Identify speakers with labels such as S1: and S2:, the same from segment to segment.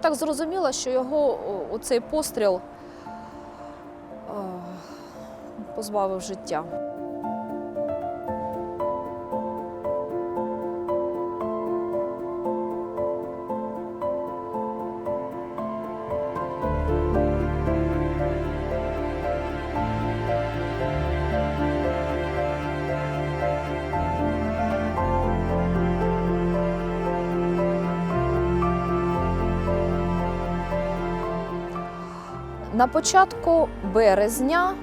S1: так зрозуміла, що його цей постріл позбавив життя. На початку березня,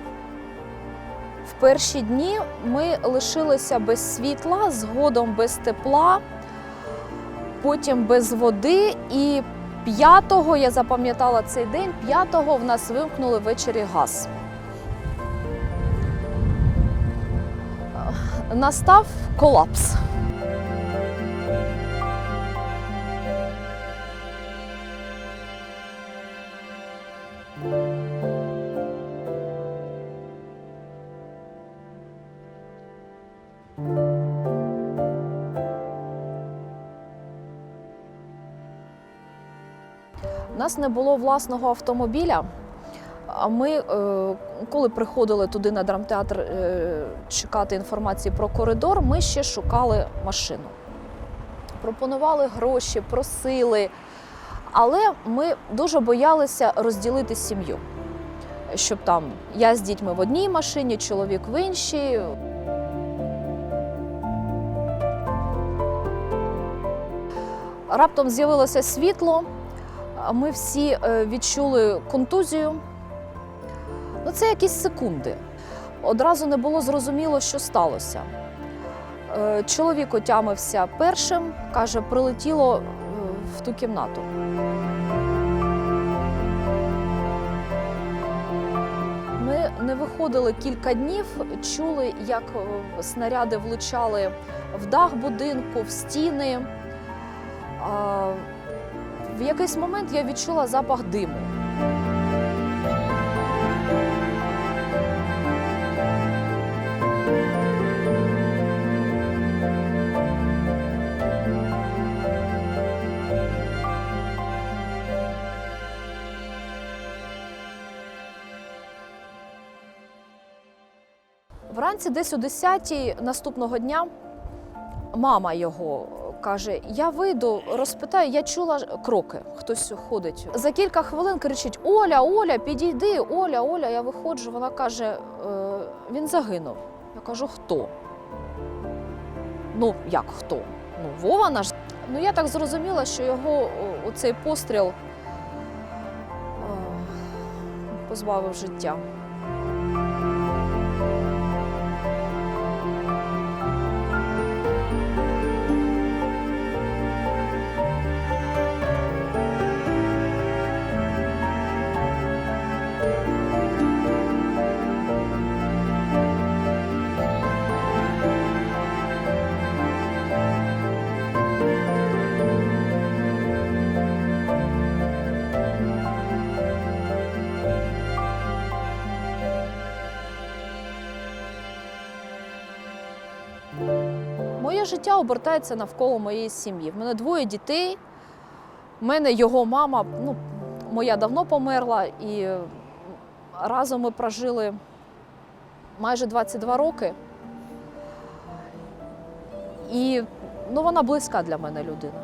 S1: в перші дні, ми лишилися без світла, згодом без тепла, потім без води. І 5-го, я запам'ятала цей день, 5-го в нас вимкнули ввечері газ. Настав колапс. У нас не було власного автомобіля. А ми, е, коли приходили туди на драмтеатр е, чекати інформації про коридор, ми ще шукали машину. Пропонували гроші, просили, але ми дуже боялися розділити сім'ю. Щоб там я з дітьми в одній машині, чоловік в іншій. Раптом з'явилося світло. Ми всі е, відчули контузію. Ну, це якісь секунди. Одразу не було зрозуміло, що сталося. Е, Чоловік отямився першим, каже, прилетіло е, в ту кімнату. Ми не виходили кілька днів, чули, як снаряди влучали в дах будинку, в стіни. В якийсь момент я відчула запах диму. Вранці, десь о 10-й наступного дня, мама його каже: Я вийду, розпитаю, я чула кроки, хтось ходить. За кілька хвилин кричить: Оля, Оля, підійди, Оля, Оля. Я виходжу. Вона каже: «Е, він загинув. Я кажу, хто? Ну, як хто? Ну, Вова наш. Ну, я так зрозуміла, що його оцей постріл позбавив життя. Життя обертається навколо моєї сім'ї. В мене двоє дітей. В мене його мама, ну, моя давно померла, і разом ми прожили майже 22 роки. І ну, вона близька для мене людина.